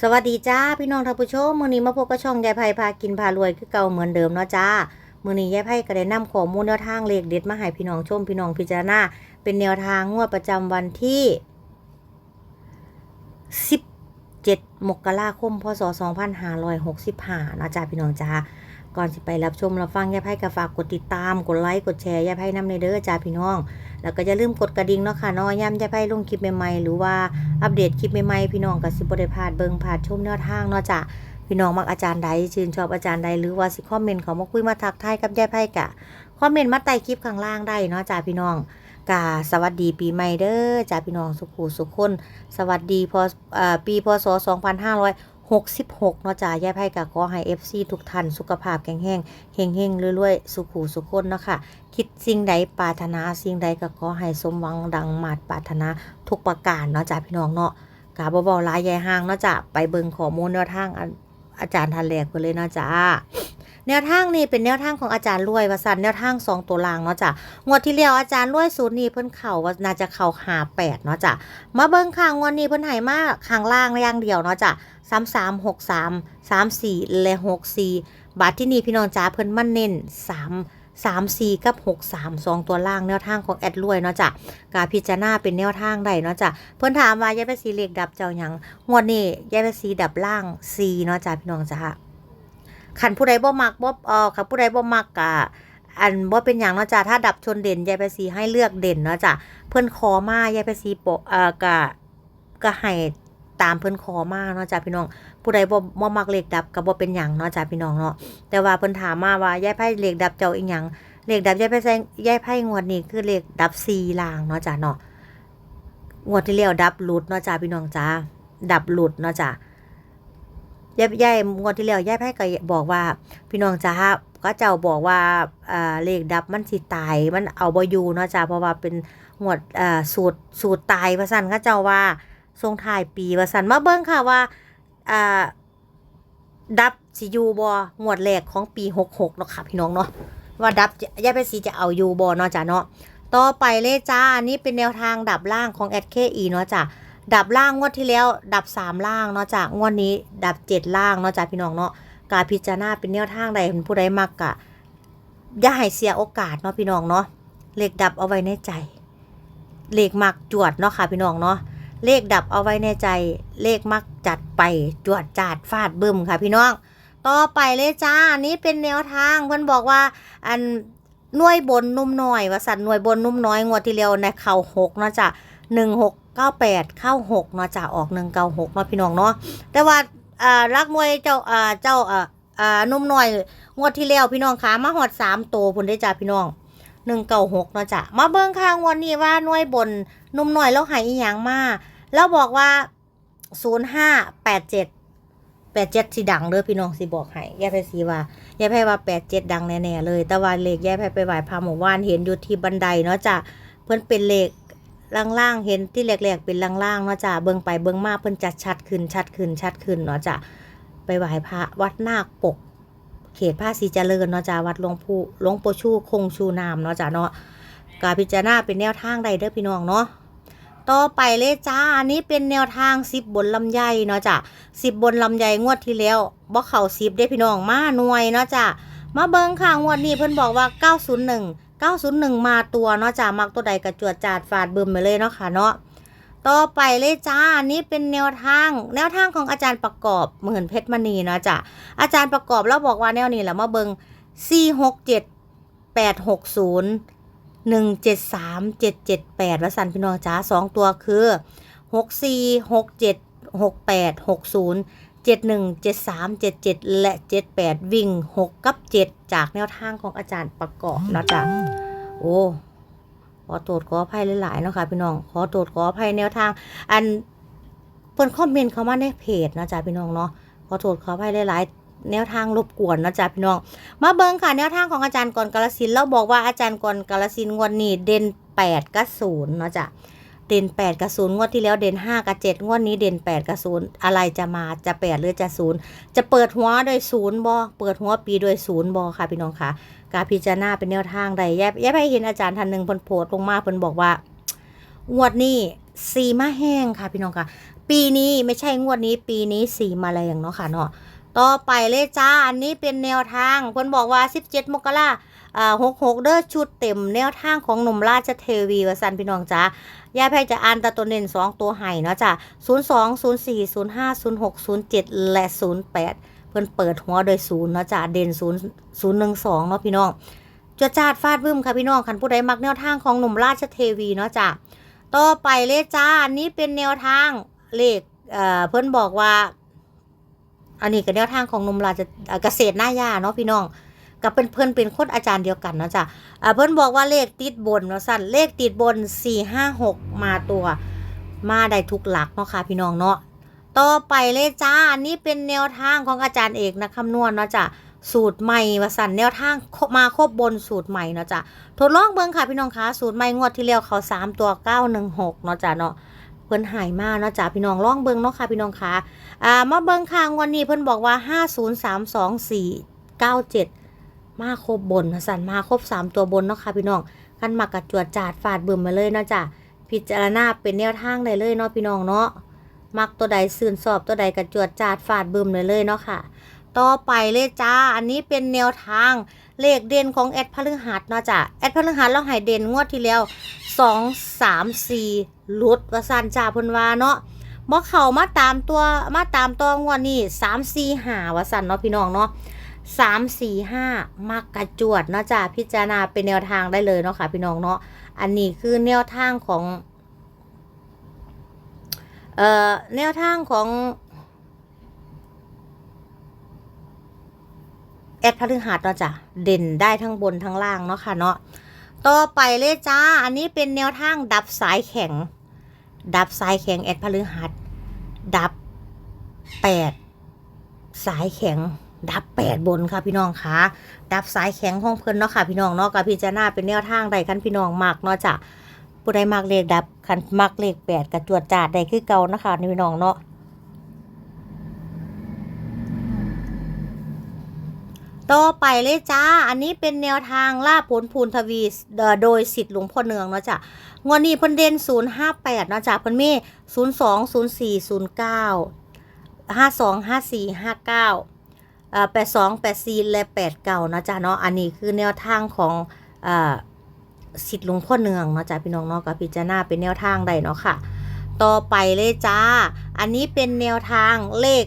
สวัสดีจ้าพี่น้องท่านผู้ชมมื้อนี้มาพบกับช่องยายไพพากินพารวยคือเก่าเหมือนเดิมเนาะจ้ามื้อนี้ยายไพก็ได้นำข้อมูลแนวทางเลขเด็ดมาให้พี่น้องชมพี่น้องพิจารณาเป็นแนวทางงวดประจำวันที่ 17 มกราคมพศ2565เนาะจ้าพี่น้องจ้า ก่อนสิไปรับชมรับฟังยายไพ่ก็ฝากกดติดตามกดไลค์กดแชร์ยายไพ่น้ำในเด้อจ้าพี่น้อง แล้วก็อย่าลืมกดกระดิ่งเนาะค่ะนาะย้ำยายไพ่ลงคลิปใหม่ๆหรือว่าอัปเดตคลิปใหม่ๆพี่น้องก็สิบ่ได้พาดเบิงพาดชมแนวทางเนาะจ้ะพี่น้องมักอาจารย์ใดชื่นชอบอาจารย์ใดหรือว่าสิคอมเมนต์เขามาคุยมาทักทายกับยายไพ่กะคอมเมนต์มาใต้คลิปข้างล่างได้เนาะจ้ะพี่น้องกาสวัสดีปีใหม่เด้อจ้ะพี่น้องสุขสุขคน สวัสดีพอเอ่อปีพศ 66เนาะจ้ะยายไพ่กะขอให้ FC ทุกท่านสุขภาพแข็งแรงเฮงเฮงรวยๆ สุขุสุขคนเนาะค่ะ คิดสิ่งใดปรารถนาสิ่งใดก็ขอให้สมหวังดังมาดปรารถนาทุกประการเนาะจ้าพี่น้องเนาะกาบเบาๆลายยายห้างเนาะจ้าไปเบิ่งข้อมูลแนวทางอันอาจารย์ทันแรกไปเลยเนาะจ้า แนวทางนี้เป็นแนวทางของอาจารย์รวยว่าสันแนวทางสองตัวลางเนาะจ้ะงวดที่แล้วอาจารย์รวยศูนย์นี่เพิ่นเข่าว่าน่าจะเข่าหาแปดเนาะจ้ะมาเบิ่งข้างงวดนี้เพิ่นให้มากข้างล่างอย่างเดียวเนาะจ้ะสามสามหกสามสามสี่และหกสี่บาทที่นี่พี่น้องจ้าเพิ่นมันเน้นสามสามสี่กับหกสามสองตัวล่างแนวทางของแอดรวยเนาะจ้ะกาพิจารณาเป็นแนวทางใดเนาะจ้ะเพิ่นถามว่ายายไปสีเหล็กดับเจ้าหยังงวดนี้ยายไปสีดับล่างสีเนาะจ้ะพี่น้องจ้ะ ขันผู้ใดบ่มักบ่เออขันผู้ใดบ่มักกะอันบ่เป็นอย่างเนาะจ้ะถ้าดับชนเด่นยายไปสีให้เลือกเด่นเนาะจ้ะเพิ่นขอมายายไปสีโปเอ่อกะก็ให้ตามเพิ่นขอมาเนาะจ้ะพี่น้อง ผู้ใดบ่บ่มักเลขดับก็บ่เป็นหยังเนาะจ้ะพี่น้องเนาะแต่ว่าเพิ่นถามมาว่ายายไพ่เลขดับเจ้าอีหยังเลขดับยายไพ่แซงยายไพ่งวดนี้คือเลขดับสี่ลางเนาะจ้ะเนาะงวดที่แล้วดับหลุดเนาะจ้ะพี่น้องจ้าดับหลุดเนาะจ้ะ ยายยายงวดที่แล้วยายไพ่ก็บอกว่า พี่น้องจ้าก็เจ้าบอกว่าอ่าเลขดับมันสิตายมันเอาบอยู่เนาะจ้ะเพราะว่าเป็นงวดอ่าสูตรสูตรตายว่าซั่นก็เจ้าว่าทรงท้ายปีว่าซั่นมาเบิ่งค่ะว่าอ่าดับสิยูบองวดแรกของปีหกหกเนาะค่ะพี่น้องเนาะว่าดับยายไปสีจะเอายูบอเนาะจ้ะเนาะต่อไปเลยจ้าอันนี้เป็นแนวทางดับล่างของแอดเคอีเนาะจ้ะ ดับล่างงวดที่แล้ว ดับสามล่างเนาะจ้ะงวดนี้ ดับเจ็ดล่างเนาะจ้ะพี่น้องเนาะการพิจารณาเป็นแนวทางใดเป็นผู้ใดมักกะอย่าให้เสียโอกาสเนาะพี่น้องเนาะเลขดับเอาไว้ในใจ เลขมักจวดเนาะค่ะพี่น้องเนาะเลขดับเอาไว้ในใจ เลขมักจัดไปจวดจาดฟาดบึ้มค่ะพี่น้อง ต่อไปเลยจ้าอันนี้เป็นแนวทางเพิ่นบอกว่า อันหน่วยบนนุ่มน้อยว่าสัตว์หน่วยบนนุ่มน้อยงวดที่แล้วในเข่าหกเนาะจ้ะหนึ่งหก เก้าแปดเข้าหกเนาะจ้ะออกหนึ่งเก้าหกเนาะพี่น้องเนาะแต่ว่าอ่ารักหน่วยเจ้าอ่าเจ้าอ่าอ่านุ่มหน้อยงวดที่แล้วพี่น้องขามาหอดสามตัวพุ่นได้จ้ะพี่น้องหนึ่งเก้าหกเนาะจ้ะมาเบิ่งข้างวันนี้ว่าหน่วยบนนุ่มหน้อยแล้วหายอีหยังมาแล้วบอกว่าศูนย์ห้าแปดเจ็ดแปดเจ็ดสีดังเด้อพี่น้องสิบอกให้ยายไพสีว่าแยายไพ่ว่าแปดเจ็ดดังแน่ๆเลย แต่ว่าเลขยายไพ่ไปไหว้พระหมู่บ้านเห็นอยู่ที่บันไดเนาะจ้ะเพิ่อนเป็นเลข ล่างๆเห็นที่แรกๆเป็นล่างๆเนาะจ้ะเบิ่งไปเบิ่งมาเพิ่นจัดชัดขึ้นชัดขึ้นชัดขึ้นเนาะจ้ะไปไหว้พระวัดนาคปก เขตภาษีเจริญเนาะจ้ะวัดหลวงปู่หลวงปู่ชูคงชูนามเนาะจ้ะเนาะกาพิจารณาเป็นแนวทางใดเด้อพี่น้องเนาะต่อไปเลยจ้า อันนี้เป็นแนวทางสิบบนลำไยเนาะจ้ะสิบบนลำไยงวดที่แล้วบ่เข่าสิบได้พี่น้องมาหน่วยเนาะจ้ะมาเบิ่งค่ะงวดนี้เพิ่นบอกว่า 901 901 มาตัวเนาะจ้ะมักตัวใดกระจวดจาดฟาดเบิ่มไปเลยเนาะค่ะเนาะต่อไปเลยจ้าอันนี้เป็นแนวทาง แนวทางของอาจารย์ประกอบเหมือนเพชรมณีเนาะจ้ะอาจารย์ประกอบแล้วบอกว่าแนวนี้แหละมาเบิ่ง467 860หนึ่งเจ็ดสามเจ็ดเจ็ดแปดวสันพี่น้องจ้าสองตัวคือหกสี่หกเจ็ด หกแปดหกศูนย์เจ็ดหนึ่งเจ็ดสามเจ็ดเจ็ดและเจ็ดแปดวิ่งหกกับเจ็ดจากแนวทางของอาจารย์ประกอบนะจ๊ะโอ้ขอโทษขออภัยหลายๆเนาะค่ะพี่น้องขอโทษขออภัยแนวทาง อันเพิ่นคอมเมนต์เข้ามาในเพจนะจ๊ะพี่น้องเนาะขอโทษขออภัยหลายๆแนวทางรบกวนนะจ๊ะพี่น้อง มาเบิ่งค่ะแนวทางของอาจารย์กรกาลสินธุ์เราบอกว่าอาจารย์กรกาลสินธุ์งวดนี้เด่นแปดกับศูนย์เนาะจ้ะ เด่นแปดกับศูนย์งวดที่แล้วเด่นห้ากับเจ็ดงวดนี้เด่นแปดกับศูนย์อะไรจะมาจะแปดหรือจะศูนย์จะเปิดหัวโดยศูนย์บอเปิดหัวปีโดยศูนย์บอค่ะพี่น้องค่ะ การพิจารณาเป็นแนวทางใดแย่แย่ไปเห็นอาจารย์ท่านหนึ่งพนโพสลงมาเพิ่นบอกว่างวดนี้สีมาแห้งค่ะพี่น้องค่ะ ปีนี้ไม่ใช่งวดนี้ ปีนี้สีมาแรงเนาะค่ะเนาะต่อไปเลยจ้าอันนี้เป็นแนวทางเพิ่นบอกว่า 17 มกรา อ่า66เด้อชุดเต็มแนวทางของหนุ่มราชเทวีวสันพี่น้องจ้ายายแพรจะอ่านตะตัวเน้น2ตัวไห้เนาะจ้ะ02 04 05 06 07และ08เพิ่นเปิดหัวโดย0เนาะจ้ะเด่น0 012เนาะพี่น้องจวดจาดฟาดบึ้มค่ะพี่น้องคันผู้ใดมักแนวทางของหนุ่มราชเทวีเนาะจ้ะต่อไปเลยจ้าอันนี้เป็นแนวทางเลขเอ่อเพิ่นบอกว่า อันนี้ก็แนวทางของหนุ่มราชเอ่อเกษตรหน้ายาเนาะพี่น้อง กับเป็นเพิ่อนเป็นคนอาจารย์เดียวกันนะจ้ะอ่าเพิ่อนบอกว่าเลขติดบนเนาะสั่นเลขติดบนสี่ห้าหกมาตัว มาได้ทุกหลักเนาะค่ะพี่น้องเนาะต่อไปเลยจ้าอันนี้เป็นแนวทางของอาจารย์เอกนะคำนวณเนาะจ้ะสูตรใหม่วสันแนวทางมาครบบนสูตรใหม่เนาะจ้ะทดลองเบิ่งค่ะพี่น้องคะสูตรใหม่งวดที่แล้วเขา3ตัว916เนาะจ้ะเนาะเพิ่นหายมาเนาะจ้ะพี่น้องลองเบิ่งเนาะค่ะพี่น้องคะอ่ามาเบิ่งค่ะงวดนี้เพิ่นบอกว่า503247มา มาครบบนสันมาครบ3ตัวบนเนาะค่ะพี่น้องกันมากกระจวดจาดฟาดเบึมมาเลยเนาะจ้ะพิจารณาเป็นแนวทางได้เลยเนาะพี่น้องเนาะมักตัวใดซื่นสอบตัวใดกระจวดจาดฟาดเบึมเลยเลยเนาะค่ะ ต่อไปเลยจ้าอันนี้เป็นแนวทางเลขเด่นของแอดพฤหัสเนาะจ้ะแอดพฤหัสเราให้เด่นงวดที่แล้ว2 3 4ลุดว่าสันจ้าพนวาเนาะบ่เข้ามาตามตัวมาตามตัวงวดนี้3 4 5ว่าสันเนาะพี่น้องเนาะ 3 4 5มักกระจวดเนาะจ้ะพิจารณาเป็นแนวทางได้เลยเนาะค่ะพี่น้องเนาะอันนี้คือแนวทางของเอ่อแนวทางของแอดพฤหัสเนาะจ้ะเด่นได้ทั้งบนทั้งล่างเนาะค่ะเนาะต่อไปเลยจ้า อันนี้เป็นแนวทางดับสายแข็ง ดับสายแข็งแอดพฤหัสดับแปดสายแข็ง ดับแปดบนค่ะพี่น้องคะดับสายแข็งของเพิ่นเนาะค่ะพี่น้องเนาะกับพิจารณาเป็นแนวทางใดคันพี่น้องมากเนาะจ้ะผู้ใดมักเลขดับคันมักเลขแปดกับจวดจาดได้คือเก่านะคะนี่พี่น้องเนาะต่อไปเลยจ้า อันนี้เป็นแนวทางล่าผลพูนทวีโดยสิทธิ์หลวงพ่อเนืองเนาะจ้ะงวดนี้เพิ่นเด่น058เนาะจ้ะเพิ่นมี02 04 09 52 54 59เอ่ อ82 84และ89เนาะจ้ะเนาะอันนี้คือแนวทางของอสิทธิ์หลวงพ่อเนืองเนาะจ้ะพี่น้องเนาะกับพิจารณาเป็นแนวทางใดเนาะค่ะ ต่อไปเลยจ้า อันนี้เป็นแนวทางเลข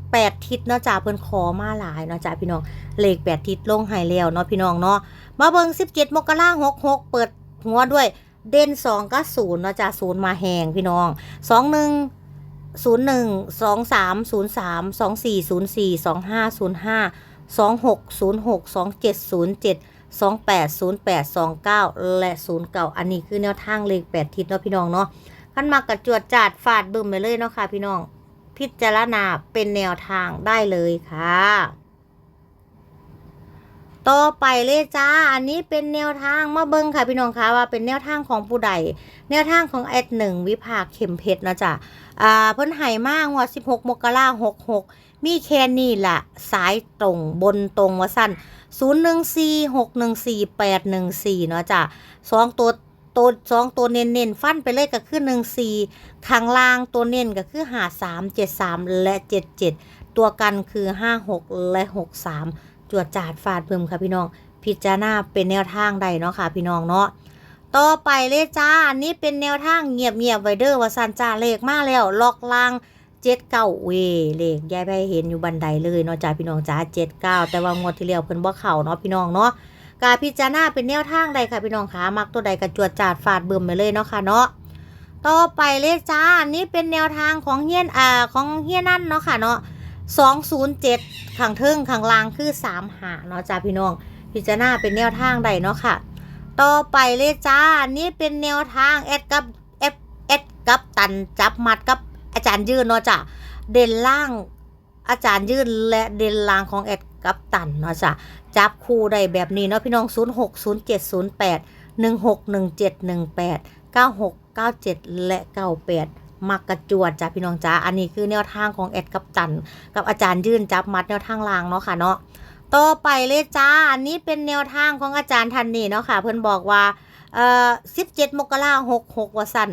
8ทิศเนาะจ้ะเพิ่นขอมาหลายเนาะจ้ะพี่น้องเลขแปดทิศลงหายแล้วเนาะพี่น้องเนาะมาเบิ่ง17มกราคม66เปิดหัวด้วยเด่น2กับ0เนาะจ้ะ0มาแหงพี่น้อง21 01 23 03 24 04 25 05 26 06 27 07 28 08 29 และ 09 อันนี้คือแนวทางเลข 8 ทิศเนาะพี่น้องเนาะขั้นมากระจวดจาดฟาดบึ้มไปเลยเนาะค่ะพี่น้อง พิจารณาเป็นแนวทางได้เลยค่ะ ต่อไปเลยจ้า อันนี้เป็นแนวทางมาเบิ้งค่ะพี่น้องคะว่าเป็นแนวทางของผู้ใด แนวทางของแอดหนึ่งวิภาคเข็มเพชรนะจ๊ะอ่าเพิ่นไห่มากว่า16มกราหกหกมีแค่นี้ละสายตรงบนตรงว่าสั้น014 614 814เนาะจ้ะสองตัวตัวสองตัวเน้นเน้นฟันไปเลยก็คือ14ข้างล่างตัวเน้นก็คือ53 73และ77ตัวกันคือ56และ63 จวดจาดฟาดเพิ่มค่ะพี่น้อง พิจารณาเป็นแนวทางใดเนาะค่ะ พี่น้องเนาะต่อไปเลยจ้าอันนี้เป็นแนวทางเงียบเงียบๆไวเดอร์วาซันจ้าเลขมาแล้วล็อกลางเจ็ดเก้าเวเลขยายไปเห็นอยู่บันไดเลยเนาะจ้าพี่น้องจ้าเจ็ดเก้าแต่ว่างวดที่แล้วเพิ่นบ่เข่าเนาะพี่น้องเนาะกาพิจารณาเป็นแนวทางใดค่ะพี่น้องคะมักตัวใดกระจวดจาดฟาดเบิ่มไปเลยเนาะค่ะเนาะต่อไปเลยจ้าอันนี้เป็นแนวทางของเฮียนอ่าของเฮียนั่นเนาะค่ะเนาะ สองศูนย์เจ็ดข้างเทิงข้างล่างคือสามหาเนาะจ้าพี่น้อง พิจารณาเป็นแนวทางใดเนาะค่ะ ต่อไปเลยจ้านนี้เป็นแนวทางแอดกับแอดแอดกับตันจับมัดกับอาจารย์ยืนเนาะจ้ะเด่นล่างอาจารย์ยืนและเด่นล่างของแอดกับตันเนาะจ้ะจับคู่ได้แบบนี้เนาะพี่น้อง0 6 0 7 0 8 1 6 1 7 1 8 9 6 9 7และ98 มักกระจวดจ้ะพี่น้องจ้าอันนี้คือแนวทางของแอดกับตันกับอาจารย์ยื่นจับมัดแนวทางล่างเนาะค่ะเนาะต่อไปเลยจ้าอันนี้เป็นแนวทางของอาจารย์ทันนี่เนาะค่ะ เพิ่อนบอกว่าเอ่อ17มกราคม66ว่าสั่น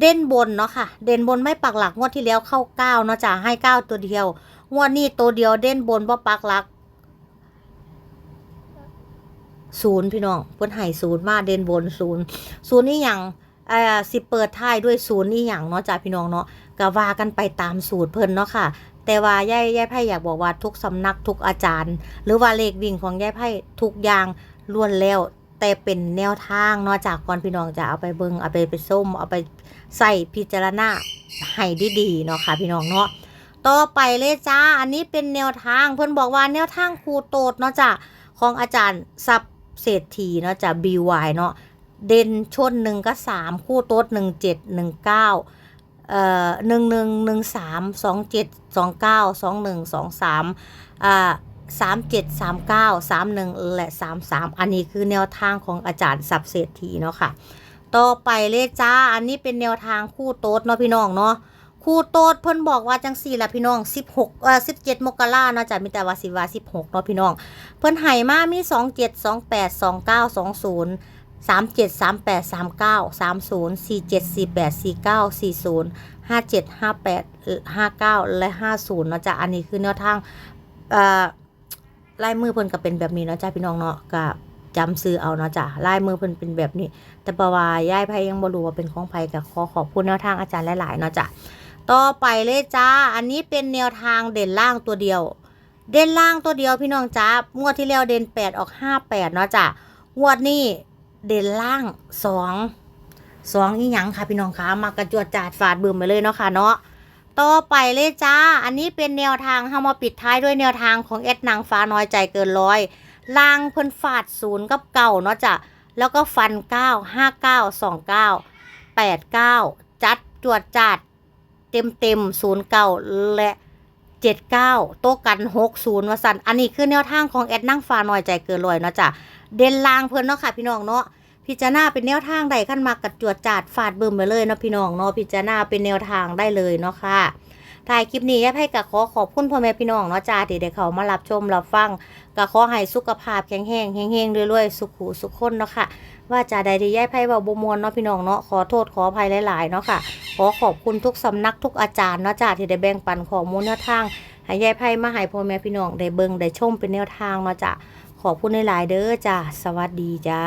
เด่นบนเนาะค่ะ เด่นบนไม่ปักหลักงวดที่แล้วเข้าเก้าเนาะจ้ะให้เก้าตัวเดียวงวดนี้ตัวเดียวเด่นบนบ่ปักหลักศูนย์พี่น้องเพิ่อนให้ศูนย์มาเด่นบนศูนย์ศูนย์นี่ยัง อ่อสิเปิดท้ายด้วยศูนย์นี่หยังเนาะจ้ะพี่น้องเนาะก็ว่ากันไปตามสูตรเพิ่นเนาะค่ะ แต่ว่ายายยายไพ่อยากบอกว่าทุกสำนักทุกอาจารย์ หรือว่าเลขวิ่งของยายไพ่ทุกอย่างล้วนแล้วแต่เป็นแนวทางเนาะจากก่อนพี่น้องจะเอาไปเบิงเอาไปไปส้มเอาไปใส่พิจารณาให้ดีๆเนาะค่ะพี่น้องเนาะต่อไปเลยจ้า อันนี้เป็นแนวทาง เพิ่นบอกว่าแนวทางครูโตดเนาะจ้ะของอาจารย์ซับเศรษฐีเนาะจ้ะ BY เนาะ เด่นชนหนึ่งก็สามคู่โต๊ดหนึ่งเจ็ดหนึ่งเก้าเอ่อหนึ่งหนึ่งหนึ่งสามสองเจ็ดสองเก้าสองหนึ่งสองสามอ่าสามเจ็ดสามเก้าสามหนึ่งและสามสามอันนี้คือแนวทางของอาจารย์สับเศรษฐีเนาะค่ะ ต่อไปเลยจ้า อันนี้เป็นแนวทางคู่โต๊ดเนาะพี่น้องเนาะคู่โต๊ดเพิ่นบอกว่าจังสี่ละพี่น้องสิบหกเอ่อสิบเจ็ดมกราเนาะจ้ะมีแต่ว่าสิว่าสิบหกเนาะพี่น้อง เพิ่นให้มามีสองเจ็ดสองแปดสองเก้าสองศูนย์ สามเจ็ดสามแปดสามเก้าสามศูนย์สี่เจ็ดสี่แปดสี่เก้าสี่ศูนย์ห้าเจ็ดห้าแปดห้าเก้าและห้าศูนย์เนาะจ้ะอันนี้คือแนวทางเอ่อลายมือเพิ่นก็เป็นแบบนี้เนาะจ้าพี่น้องเนาะก็จำซื้อเอาเนาะจ้ะลายมือเพิ่นเป็นแบบนี้ แต่ปวายายไผยังบ่รู้ว่าเป็นของไผก็ขอขอบคุณแนวทางอาจารย์หลายๆเนาะจ้ะต่อไปเลยจ้า อันนี้เป็นแนวทางเด่นล่างตัวเดียว เด่นล่างตัวเดียวพี่น้องจ้างวดที่แล้วเด่น8ออก58เนาะจ้ะงวดนี้ เด่นล่าง2 2อีหยังค่ะพี่น้องคะมากระจวดจาดฝาดบึมไปเลยเนาะค่ะเนาะต่อไปเลยจ้า อันนี้เป็นแนวทางเฮามาปิดท้ายด้วยแนวทางของเอ็ดนางฟ้าน้อยใจเกินร้อยล่างเพิ่นฟาดศูนย์กับเก่าเนาะจ้ะแล้วก็ฟันเก้าห้าเก้าสองเก้าแปดเก้าจัดจวดจัดเต็มเต็มศูนย์เก้าและเจ็ดเก้าโต๊ะกันหกศูนย์วสันอันนี้คือแนวทางของแอดนั่งฟ้าน้อยใจเกินร้อยเนาะจ้ะ เด่นลางเพิ่นเนาะค่ะพี่น้องเนาะพิจารณาเป็นแนวทางใดขั้นมากัดจวดจาดฟาดเบึมไปเลยเนาะพี่น้องเนาะพิจารณาเป็นแนวทางได้เลยเนาะค่ะถ่ายคลิปนี้ยายไพ่ก็ขอขอบคุณพ่อแม่พี่น้องเนาะจ้าที่ได้เขามารับชมรับฟังก็ขอให้สุขภาพแข็งแรงแห้งๆรวยๆสุขหูสุขคนเนาะค่ะ ว่าจะใดที่ยายไพ่เว้าบ่มวนเนาะพี่น้องเนาะขอโทษขออภัยหลายๆเนาะค่ะ ขอขอบคุณทุกสำนักทุกอาจารย์เนาะจ้าที่ได้แบ่งปันข้อมูลแนวทางให้ยายไพ่มาให้พ่อแม่พี่น้องได้เบิ่งได้ชมเป็นแนวทางเนาะจ้า ขอบคุณหลายๆเด้อจ้าสวัสดีจ้า